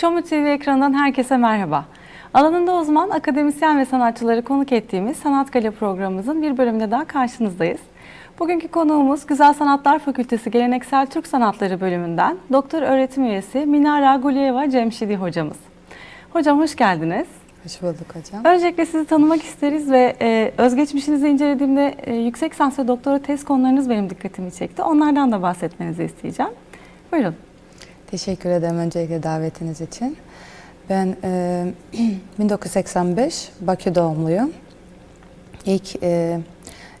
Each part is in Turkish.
Çomu TV ekranından herkese merhaba. Alanında uzman akademisyen ve sanatçıları konuk ettiğimiz Sanat Kale programımızın bir bölümünde daha karşınızdayız. Bugünkü konuğumuz Güzel Sanatlar Fakültesi Geleneksel Türk Sanatları bölümünden Doktor Öğretim Üyesi Minara Guliyeva Cemşidi hocamız. Hocam hoş geldiniz. Hoş bulduk hocam. Öncelikle sizi tanımak isteriz ve e, özgeçmişinizi incelediğimde e, yüksek lisans ve doktora tez konularınız benim dikkatimi çekti. Onlardan da bahsetmenizi isteyeceğim. Buyurun. Teşekkür ederim öncelikle davetiniz için. Ben e, 1985 Bakü doğumluyum. İlk e,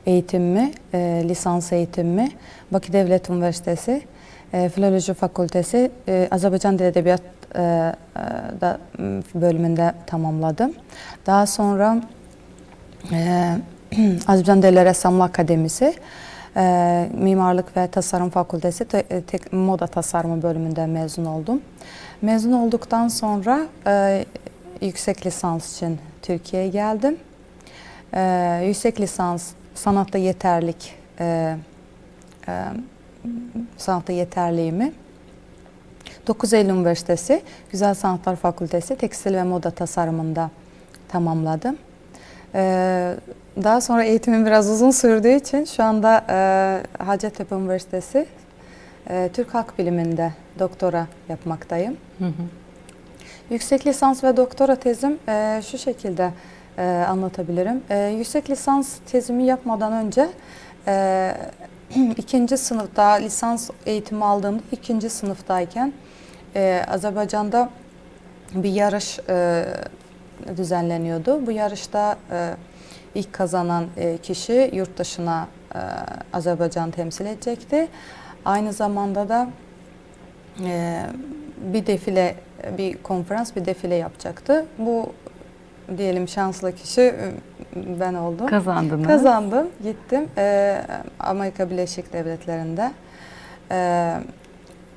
eğitimimi, e, lisans eğitimimi Bakü Devlet Üniversitesi e, Filoloji Fakültesi e, Azerbaycan Dil Edebiyat e, e, da, bölümünde tamamladım. Daha sonra e, Azerbaycan Diller Ressamlığı Akademisi e, Mimarlık ve Tasarım Fakültesi te, e, tek, Moda Tasarımı bölümünden mezun oldum. Mezun olduktan sonra e, yüksek lisans için Türkiye'ye geldim. E, yüksek lisans sanatta yeterlik e, e, sanatta yeterliğimi 9 Eylül Üniversitesi Güzel Sanatlar Fakültesi Tekstil ve Moda Tasarımında tamamladım. Ee, daha sonra eğitimim biraz uzun sürdüğü için şu anda e, Hacettepe Üniversitesi e, Türk Halk Biliminde doktora yapmaktayım. Yüksek lisans ve doktora tezim e, şu şekilde anlatabilirim. Yüksek lisans tezimi yapmadan önce ikinci sınıfta lisans eğitimi aldığımda ikinci sınıftayken Azerbaycan'da bir yarış düzenleniyordu. Bu yarışta e, ilk kazanan e, kişi yurt dışına e, Azerbaycan temsil edecekti. Aynı zamanda da e, bir defile, bir konferans, bir defile yapacaktı. Bu diyelim şanslı kişi e, ben oldum. Kazandınız. Kazandım, gittim e, Amerika Birleşik Devletleri'nde. E,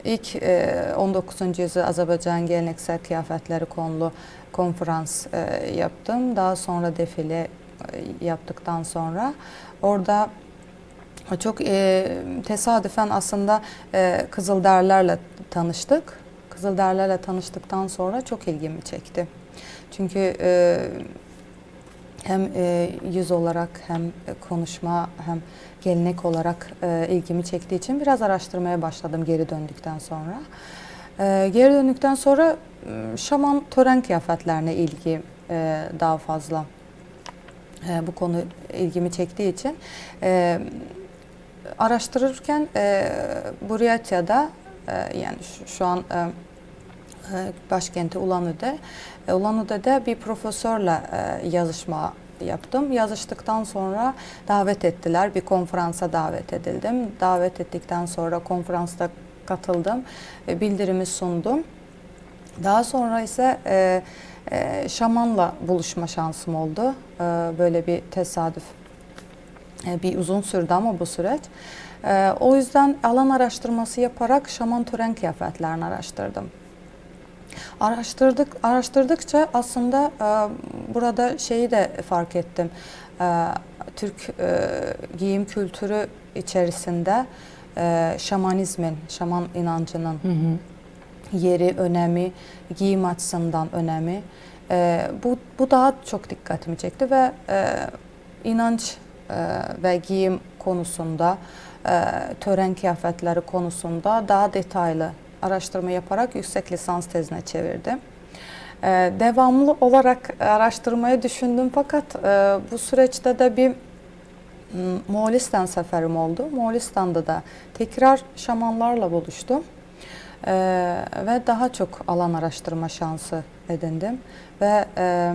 ilk e, 19. yüzyıl Azerbaycan geleneksel kıyafetleri konulu konferans e, yaptım. Daha sonra defile e, yaptıktan sonra orada çok e, tesadüfen aslında e, Kızılderlerle tanıştık. Kızılderlerle tanıştıktan sonra çok ilgimi çekti. Çünkü e, hem e, yüz olarak hem konuşma hem gelenek olarak e, ilgimi çektiği için biraz araştırmaya başladım geri döndükten sonra. E, geri döndükten sonra m, şaman tören kıyafetlerine ilgi e, daha fazla e, bu konu ilgimi çektiği için e, araştırırken e, Buryatya'da e, yani şu, şu an e, başkenti Ulan-Ude. E, Ulan-Ude'de bir profesörle e, yazışma yaptım. Yazıştıktan sonra davet ettiler. Bir konferansa davet edildim. Davet ettikten sonra konferansta katıldım. E, Bildirimi sundum. Daha sonra ise e, e, şamanla buluşma şansım oldu. E, böyle bir tesadüf. E, bir uzun sürdü ama bu süreç. E, o yüzden alan araştırması yaparak şaman tören kıyafetlerini araştırdım. Araştırdık, araştırdıkça aslında e, burada şeyi de fark ettim. E, Türk e, giyim kültürü içerisinde e, şamanizmin, şaman inancının Hı hı. yeri, önemi, giyim açısından önemi. E, bu, bu daha çok dikkatimi çekti ve e, inanç e, ve giyim konusunda, e, tören kıyafetleri konusunda daha detaylı araştırma yaparak yüksek lisans tezine çevirdim. E, devamlı olarak araştırmayı düşündüm fakat e, bu süreçte de bir m, Moğolistan seferim oldu. Moğolistan'da da tekrar şamanlarla buluştum. E, ve daha çok alan araştırma şansı edindim. Ve e,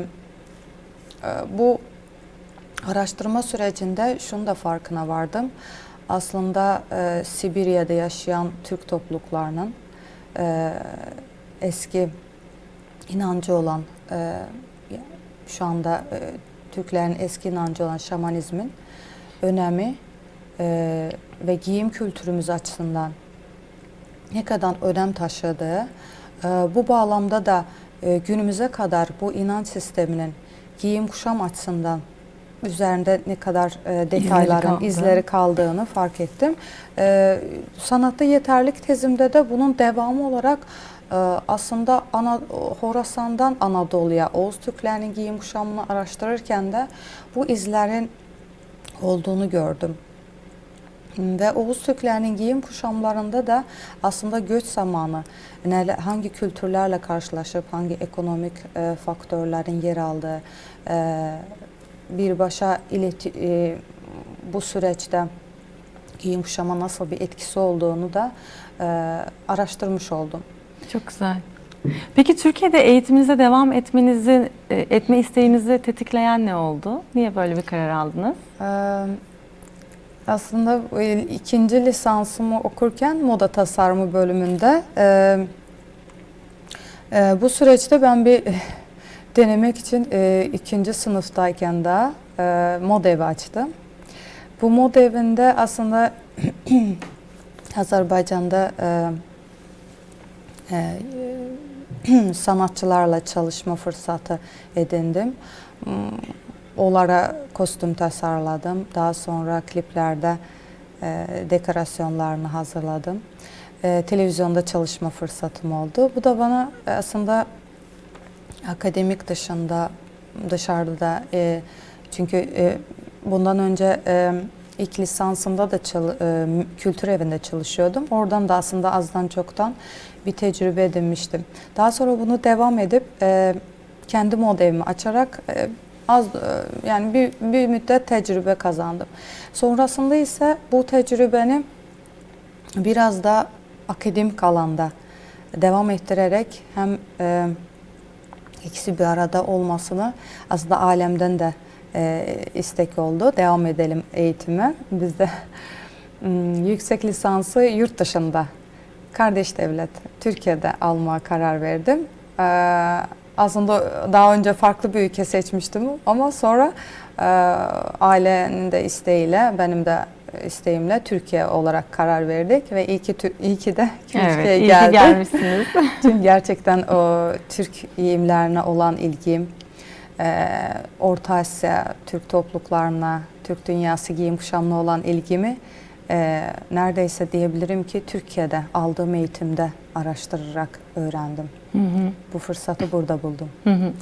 e, bu araştırma sürecinde şunu da farkına vardım. Aslında e, Sibirya'da yaşayan Türk topluluklarının e, eski inancı olan e, şu anda e, Türklerin eski inancı olan şamanizmin önemi e, ve giyim kültürümüz açısından ne kadar önem taşıdığı, e, bu bağlamda da e, günümüze kadar bu inanç sisteminin giyim kuşam açısından üzerinde ne kadar e, detayların kaldı. izleri kaldığını fark ettim. E, sanatta yeterlik tezimde de bunun devamı olarak e, aslında Ana, Horasan'dan Anadolu'ya Oğuz Türklerinin giyim kuşamını araştırırken de bu izlerin olduğunu gördüm. Ve Oğuz Türklerinin giyim kuşamlarında da aslında göç zamanı hangi kültürlerle karşılaşıp hangi ekonomik e, faktörlerin yer aldığı e, birbaşa ileti, e, bu süreçte giyim kuşama nasıl bir etkisi olduğunu da e, araştırmış oldum. Çok güzel. Peki Türkiye'de eğitiminize devam etmenizi, e, etme isteğinizi tetikleyen ne oldu? Niye böyle bir karar aldınız? Ee, Aslında e, ikinci lisansımı okurken moda tasarımı bölümünde e, e, bu süreçte ben bir denemek için e, ikinci sınıftayken daha e, moda evi açtım. Bu moda evinde aslında Azerbaycan'da e, e, sanatçılarla çalışma fırsatı edindim. Hmm, Onlara kostüm tasarladım. Daha sonra kliplerde e, dekorasyonlarını hazırladım. E, televizyonda çalışma fırsatım oldu. Bu da bana e, aslında akademik dışında dışarıda da e, çünkü e, bundan önce e, ilk lisansımda da çal- e, kültür evinde çalışıyordum. Oradan da aslında azdan çoktan bir tecrübe edinmiştim. Daha sonra bunu devam edip e, kendi moda evimi açarak e, az e, yani bir, bir müddet tecrübe kazandım. Sonrasında ise bu tecrübeni biraz da akademik alanda devam ettirerek hem e, ikisi bir arada olmasını aslında alemden de e, istek oldu. Devam edelim eğitime. Biz de mm, yüksek lisansı yurt dışında kardeş devlet Türkiye'de almaya karar verdim. E, aslında daha önce farklı bir ülke seçmiştim ama sonra e, ailenin de isteğiyle benim de isteğimle Türkiye olarak karar verdik ve iyi ki, iyi ki de Türkiye'ye evet, iyi ki gelmişsiniz. Çünkü gerçekten o Türk giyimlerine olan ilgim, e, Orta Asya, Türk topluluklarına, Türk dünyası giyim kuşamına olan ilgimi e, neredeyse diyebilirim ki Türkiye'de aldığım eğitimde araştırarak öğrendim. Hı hı. Bu fırsatı burada buldum. Hı hı.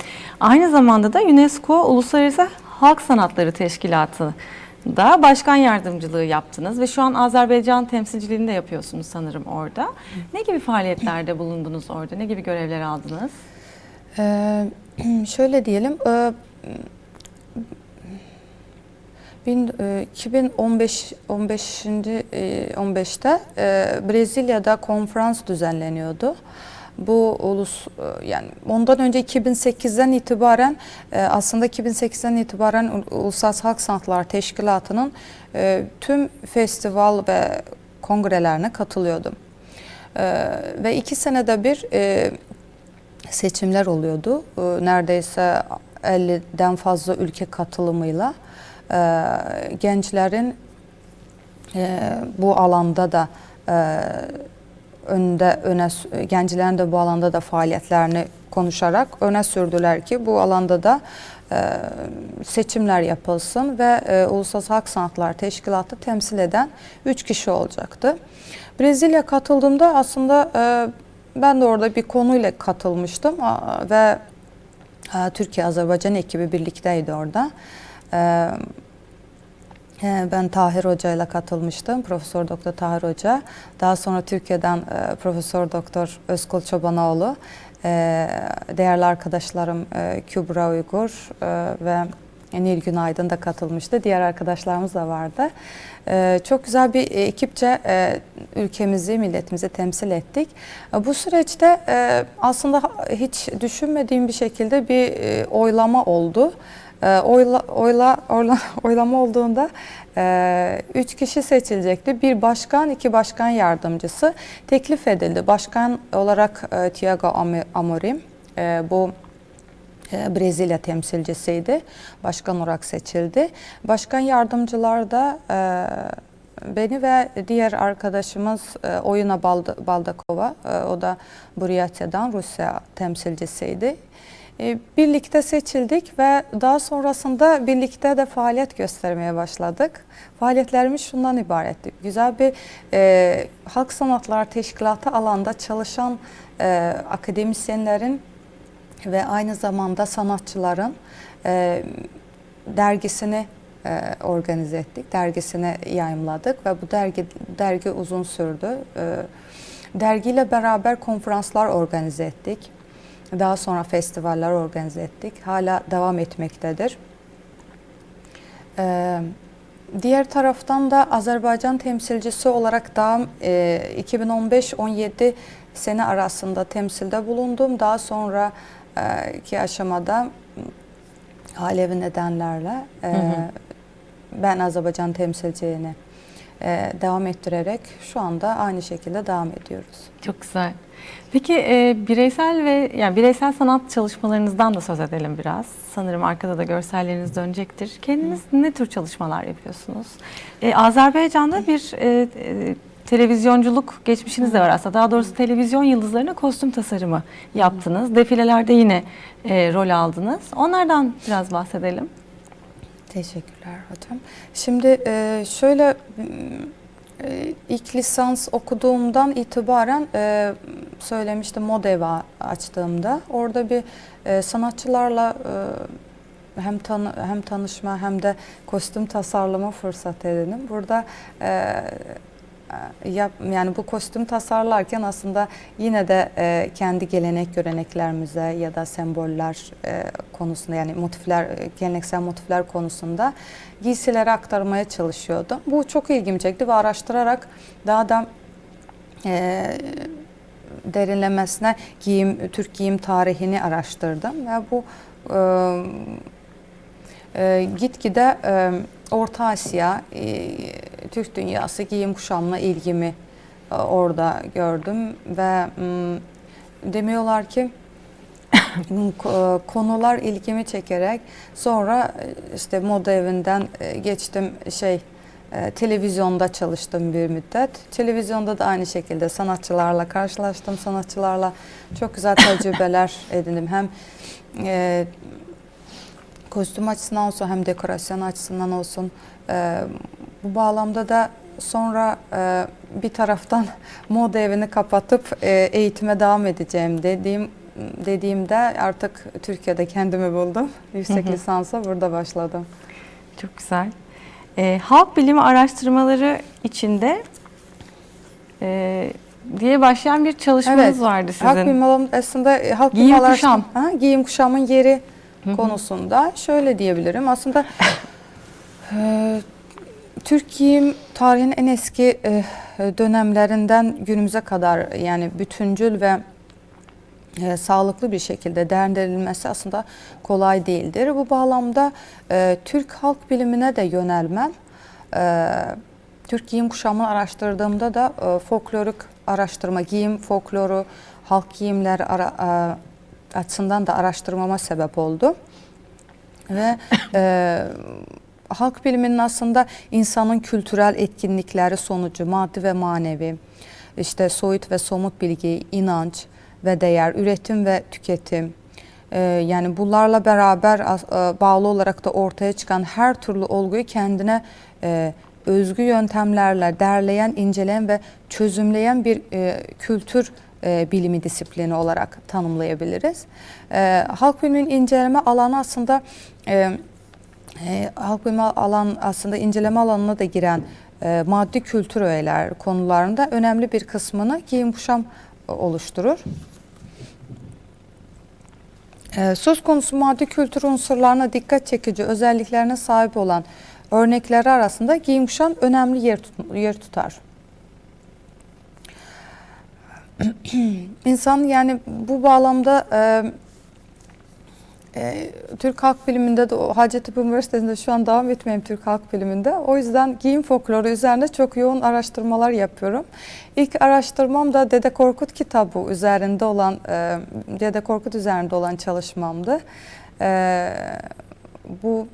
Aynı zamanda da UNESCO Uluslararası Halk Sanatları Teşkilatı da başkan yardımcılığı yaptınız ve şu an Azerbaycan temsilciliğini de yapıyorsunuz sanırım orada. Ne gibi faaliyetlerde bulundunuz orada? Ne gibi görevler aldınız? Ee, şöyle diyelim, e, bin- e, 2015 15. e, 15'te e, Brezilya'da konferans düzenleniyordu. Bu ulus e, yani ondan önce 2008'den itibaren e, aslında 2008'den itibaren Ul- Uluslararası Halk Sanatlar Teşkilatı'nın e, tüm festival ve kongrelerine katılıyordum. Ve iki senede bir seçimler oluyordu. Neredeyse 50'den fazla ülke katılımıyla gençlerin bu alanda da e, önde öne gençlerin de bu alanda da faaliyetlerini konuşarak öne sürdüler ki bu alanda da e, seçimler yapılsın ve e, Uluslararası Halk Sanatlar Teşkilatı temsil eden 3 kişi olacaktı. Brezilya katıldığımda aslında e, ben de orada bir konuyla katılmıştım ve e, Türkiye-Azerbaycan ekibi birlikteydi orada. Ben Tahir Hoca ile katılmıştım. Profesör Doktor Tahir Hoca. Daha sonra Türkiye'den e, Profesör Doktor Özkul Çobanoğlu, e, değerli arkadaşlarım e, Kübra Uygur ve Nilgün Aydın da katılmıştı. Diğer arkadaşlarımız da vardı. Çok güzel bir ekipçe ülkemizi, milletimizi temsil ettik. Bu süreçte aslında hiç düşünmediğim bir şekilde bir oylama oldu. E, Oyla, oyla, oyla, oylama olduğunda e, üç kişi seçilecekti. Bir başkan, iki başkan yardımcısı teklif edildi. Başkan olarak e, Tiago Am- Amorim, e, bu e, Brezilya temsilcisiydi. Başkan olarak seçildi. Başkan yardımcılar da e, beni ve diğer arkadaşımız e, Oyuna Balda- Baldakova, e, o da Buryatya'dan Rusya temsilcisiydi. E, birlikte seçildik ve daha sonrasında birlikte de faaliyet göstermeye başladık. Faaliyetlerimiz şundan ibaretti. Güzel bir e, halk sanatlar teşkilatı alanda çalışan e, akademisyenlerin ve aynı zamanda sanatçıların e, dergisini e, organize ettik. Dergisini yayımladık ve bu dergi dergi uzun sürdü. E, dergiyle beraber konferanslar organize ettik. Daha sonra festivaller organize ettik. Hala devam etmektedir. E, diğer taraftan da Azerbaycan temsilcisi olarak da e, 2015-17 sene arasında temsilde bulundum. Daha sonra e, aşamada ailevi nedenlerle e, Hı hı. ben Azerbaycan temsilciliğini e, devam ettirerek şu anda aynı şekilde devam ediyoruz. Çok güzel. Peki e, bireysel ve yani bireysel sanat çalışmalarınızdan da söz edelim biraz. Sanırım arkada da görselleriniz dönecektir. Kendiniz ne tür çalışmalar yapıyorsunuz? E, Azerbaycan'da bir e, e, televizyonculuk geçmişiniz de var aslında. Daha doğrusu televizyon yıldızlarına kostüm tasarımı yaptınız. Defilelerde yine e, rol aldınız. Onlardan biraz bahsedelim. Teşekkürler hocam. Şimdi e, şöyle e, ilk lisans okuduğumdan itibaren e, söylemiştim Modeva açtığımda orada bir e, sanatçılarla hem tanı, hem tanışma hem de kostüm tasarlama fırsat edindim. Burada yap, yani bu kostüm tasarlarken aslında yine de e, kendi gelenek göreneklerimize ya da semboller e, konusunda yani motifler e, geleneksel motifler konusunda giysileri aktarmaya çalışıyordum. Bu çok ilgimi çekti ve araştırarak daha da e, derinlemesine giyim Türk giyim tarihini araştırdım ve bu e, e, gitgide e, Orta Asya, e, Türk dünyası giyim kuşamla ilgimi e, orada gördüm ve m, demiyorlar ki ko- konular ilgimi çekerek sonra e, işte moda evinden e, geçtim şey e, televizyonda çalıştım bir müddet. Televizyonda da aynı şekilde sanatçılarla karşılaştım. Sanatçılarla çok güzel tecrübeler edindim. Hem e, kostüm açısından olsun hem dekorasyon açısından olsun. E, bu bağlamda da sonra e, bir taraftan moda evini kapatıp e, eğitime devam edeceğim dediğim dediğimde artık Türkiye'de kendimi buldum. Yüksek Hı hı. lisansa burada başladım. Çok güzel. E, halk bilimi araştırmaları içinde e, diye başlayan bir çalışmanız Evet, vardı sizin. Halk bilimi aslında e, halk Giyim kuşam. Ha, giyim kuşamın yeri. Konusunda şöyle diyebilirim. Aslında e, Türk giyim tarihinin en eski e, dönemlerinden günümüze kadar yani bütüncül ve e, sağlıklı bir şekilde değerlendirilmesi aslında kolay değildir. Bu bağlamda e, Türk halk bilimine de yönelmem, e, Türk giyim kuşamını araştırdığımda da e, folklorik araştırma, giyim folkloru, halk giyimleri ara, e, açısından da araştırmama sebep oldu. Ve e, halk biliminin aslında insanın kültürel etkinlikleri sonucu maddi ve manevi, işte soyut ve somut bilgi, inanç ve değer, üretim ve tüketim, e, yani bunlarla beraber e, bağlı olarak da ortaya çıkan her türlü olguyu kendine e, özgü yöntemlerle derleyen, inceleyen ve çözümleyen bir kültür e, bilimi disiplini olarak tanımlayabiliriz. E, halk biliminin inceleme alanı aslında e, halk bilimi alan aslında inceleme alanına da giren e, maddi kültür öğeler konularında önemli bir kısmını giyim kuşam oluşturur. Söz konusu maddi kültür unsurlarına dikkat çekici özelliklerine sahip olan örnekleri arasında giyim kuşam önemli yer, tut- yer tutar. İnsan yani bu bağlamda e, e, Türk Halk Bilimi'nde de Hacettepe Üniversitesi'nde şu an devam etmeyeyim Türk Halk Bilimi'nde. O yüzden giyim folkloru üzerine çok yoğun araştırmalar yapıyorum. İlk araştırmam da Dede Korkut kitabı üzerinde olan, e, Dede Korkut üzerinde olan çalışmamdı. E, bu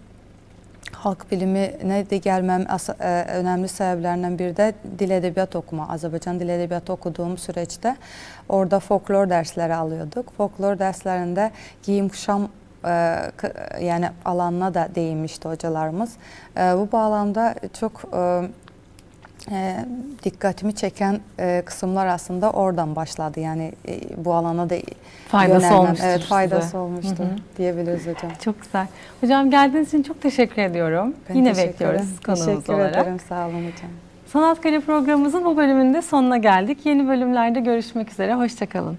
halk bilimine de gelmem as- e, önemli sebeplerinden biri de dil edebiyat okuma. Azerbaycan dil edebiyatı okuduğum süreçte orada folklor dersleri alıyorduk. Folklor derslerinde giyim kuşam e, yani alanına da değinmişti hocalarımız. E, bu bağlamda çok e, dikkatimi çeken e, kısımlar aslında oradan başladı. Yani e, bu alana da Faydası yönelmem. olmuştur Evet faydası size. olmuştur Hı hı. diyebiliriz hocam. Çok güzel. Hocam geldiğiniz için çok teşekkür ediyorum. Ben Yine teşekkür bekliyoruz ederim. konuğumuz Teşekkür olarak. ederim. Sağ olun hocam. Sanat Kale programımızın bu bölümünde sonuna geldik. Yeni bölümlerde görüşmek üzere. Hoşçakalın.